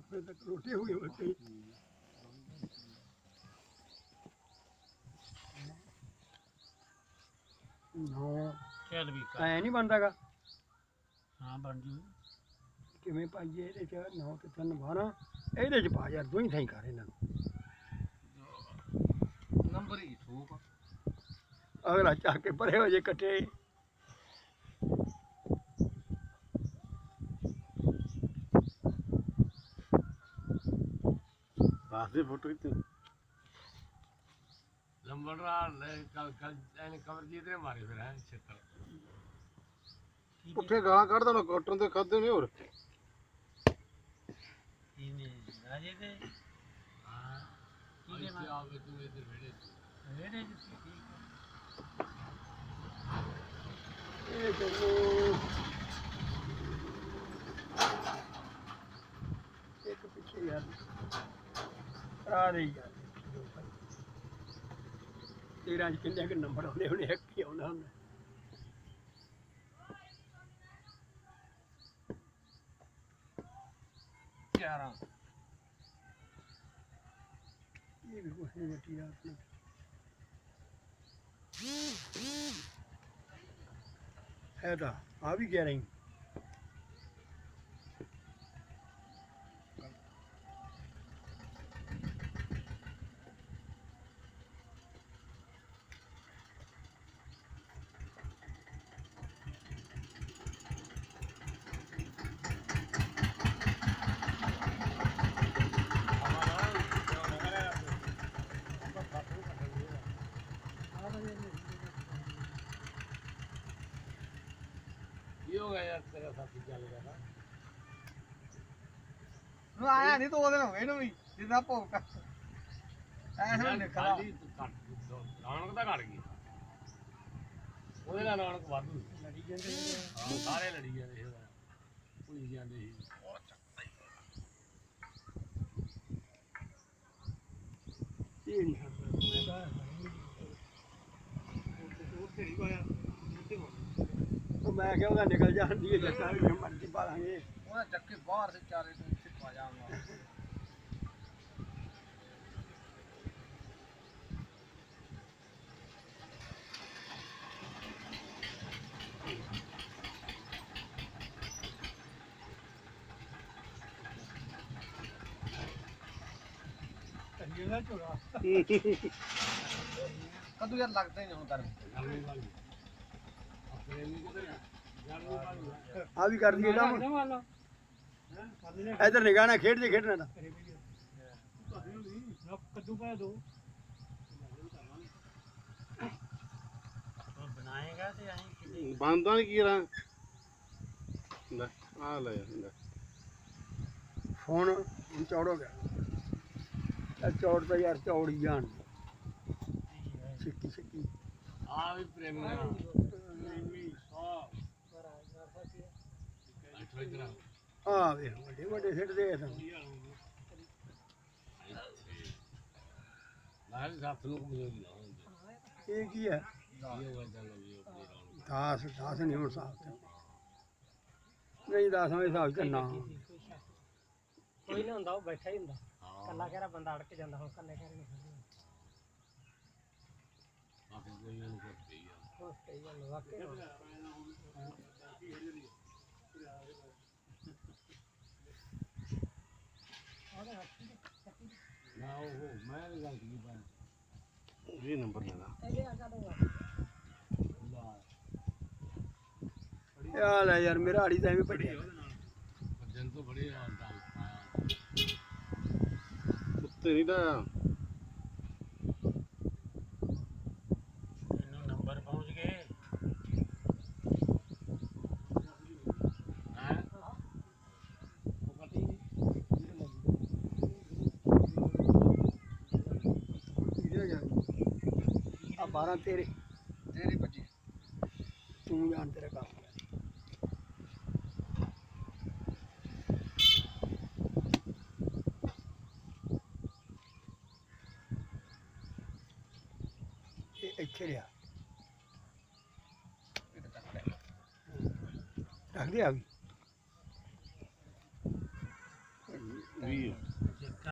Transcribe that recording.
ਫਿਰ ਤੱਕ ਰੋਟੀ ਹੋ ਗਈ ਬੱਚੇ ਨਾ ਚੱਲ ਵੀ ਕਰ। ਐ ਨਹੀਂ ਬਣਦਾਗਾ ਹਾਂ ਬਣ ਜੂ। ਕਿਵੇਂ ਪਾਈਏ ਇਹਦੇ ਚ? 9 ਤੇ 3 12 ਇਹਦੇ ਚ ਪਾ ਯਾਰ ਦੋਈ ਥਾਈ ਕਰ ਇਹਨਾਂ ਨੂੰ। ਨੰਬਰ ਹੀ ਠੋਕ ਅਗਲਾ ਚੱਕ ਕੇ ਪਰੇ ਹੋ ਜੇ ਇਕੱਠੇ ਪਾਸ ਦੇ ਫੋਟੋ ਕਿਤੇ ਲੰਬੜਾ ਲੈ ਕਲ ਕਲ ਇਹਨੇ ਕਵਰ ਜੀ ਤੇ ਮਾਰੇ ਫਿਰ ਹੈ ਛੇਤਰ। ਪੁੱਠੇ ਗਾਲਾਂ ਕੱਢਦਾ ਮੈਂ ਕਾਟਨ ਤੇ ਖਾਦੇ ਨਹੀਂ ਹੋਰ। ਇਹਨੇ ਰਾਜੇ ਤੇ ਹਾਂ। ਕੀ ਦੇ ਆ ਕੇ ਤੂੰ ਇਧਰ ਵੇੜੇ ਵੇੜੇ ਜੀ ਠੀਕ ਇਹ ਚਲੋ ਇੱਕ ਪਿੱਛੇ ਯਾਰ ਆ ਰਹੀ ਯਾਰ ਤੇਰਾਂ ਚ ਕਿੰਨੇ ਕਿ ਨੰਬਰ ਆਉਂਦੇ ਹੋਣੇ ਇੱਕ ਹੀ ਆਉਂਦਾ ਹੁੰਦਾ। ਗਿਆਰਾਂ। ਇਹ ਵੀ ਕੁਛ ਨਹੀਂ ਮੱਟੀ ਹੈ ਤਾਂ ਆ ਵੀ ਕਹਿ ਰਹੀ ਕੀ ਹੋ ਗਿਆ ਯਾਰ ਤੇਰਾ ਸਾਥੀ ਚੱਲ ਗਿਆ ਨਾ। ਨੂੰ ਆਇਆ ਨਹੀਂ ਦੋ ਦਿਨ ਹੋ ਗਏ ਇਹਨੂੰ ਵੀ ਜਿੱਦਾਂ ਭੋਗ ਐ ਹੁਣ ਨਿਕਲਾ ਖਾਲੀ ਤੂੰ ਘੱਟ ਦੋ- ਰੌਣਕ ਤਾਂ ਘਟ ਗਈ ਉਹਦੇ ਨਾਲ ਰੌਣਕ ਵਾਧੂ। ਲੜੀ ਜਾਂਦੇ ਹਾਂ ਸਾਰੇ ਲੜੀ ਜਾਂਦੇ ਸੀ ਉਹਦੇ ਨਾਲ। ਭੁੱਲੀ ਜਾਂਦੇ ਸੀ। ਇਹ ਨਹੀਂ ਕਰਦਾ ਉਹ ਮੈਂ ਕਿਹਾ ਉਹਦਾ ਨਿਕਲ ਜਾਂਦੀ ਹੈ ਜੱਟਾ ਵੀ ਮਰਜ਼ੀ ਪਾ ਲਾਂਗੇ। ਉਹਨਾਂ ਚੱਕੇ ਬਾਹਰ ਸੇ ਚਾਰੇ ਤੋਂ ਇੱਥੇ ਪਾ ਜਾਵਾਂਗਾ ਕਦੋਂ ਯਾਰ ਲੱਗਦਾ ਹੀ ਨਹੀਂ ਹੁਣ ਕਰ ਆ ਵੀ ਕਰ ਦਈਏ ਕੰਮ। ਇਧਰ ਨਿਗਾਣਾ ਖੇਡ ਜੇ ਖੇਡਣਾ ਤਾਂ। ਕੱਦੂ ਪਾ ਦੋ ਬਣਾਏਗਾ ਤੇ ਆਹੀਂ ਕਿਤੇ ਬੰਦਾ ਕੀ ਰਾਂ ਲੈ ਆ ਲੈ ਲੈ। ਫੋਨ ਚੌੜ ਹੋ ਗਿਆ। ਇਹ ਚੌੜ ਤਾਂ ਯਾਰ ਚੌੜੀ ਜਾਣ। ਸਿੱਕੀ ਸਿੱਕੀ। ਆ ਵੀ ਪ੍ਰੇਮ ਨਾਲ। ਆ ਵੇ ਵੱਡੇ ਵੱਡੇ ਸਿੱਟਦੇ ਆ ਤਾਂ ਨਾਲ ਸਾਥ ਨੂੰ ਬਜ਼ੁਰਗ ਇਹ ਕੀ ਹੈ ਇਹ ਹੋ ਚੱਲ ਵੀ ਉਹ ਆਪਣੀ ਰੌਣਕ ਦਾਸ ਦਾਸ ਨਹੀਂ ਹੁਣ ਸਾਫ਼ ਨਹੀਂ, ਦਾਸਾਂ ਦੇ ਹਿਸਾਬ ਚ ਨਾ। ਕੋਈ ਨਾ ਹੁੰਦਾ, ਉਹ ਬੈਠਾ ਹੀ ਹੁੰਦਾ। ਕੱਲਾ ਕਹਿਰਾ ਬੰਦਾ ਅੜਕ ਜਾਂਦਾ, ਹੁਣ ਕੱਲੇ ਕਹਿਰੇ ਨਹੀਂ ਖੜਦੇ ਕੋਈ ਉਹਨੂੰ ਨਾ ਉਹ ਮੈਂ ਵੀ ਗੱਲ ਕੀ ਬਣ ਇਹ ਨੰਬਰ ਲੈਣਾ ਇਹਦੇ ਆ ਕਦੋਂ ਆ ਲੈ ਯਾਰ ਮੇਰਾ ਆੜੀ ਤਾਂ ਐਵੇਂ ਪੜਿਆ ਜਨ ਤੋਂ ਬੜੇ ਹਾਲ ਦਾ ਆਇਆ। ਉੱਤੇ ਨਹੀਂ ਦਾ 12 ਤੇਰੇ ਤੇਰੇ ਭੱਜੇ ਤੂੰ ਜਾਣ ਤੇਰਾ ਕੰਮ ਇੱਥੇ ਰਿਹਾ ਰੱਖ ਦੇ ਆ ਵੀ। ਵੀ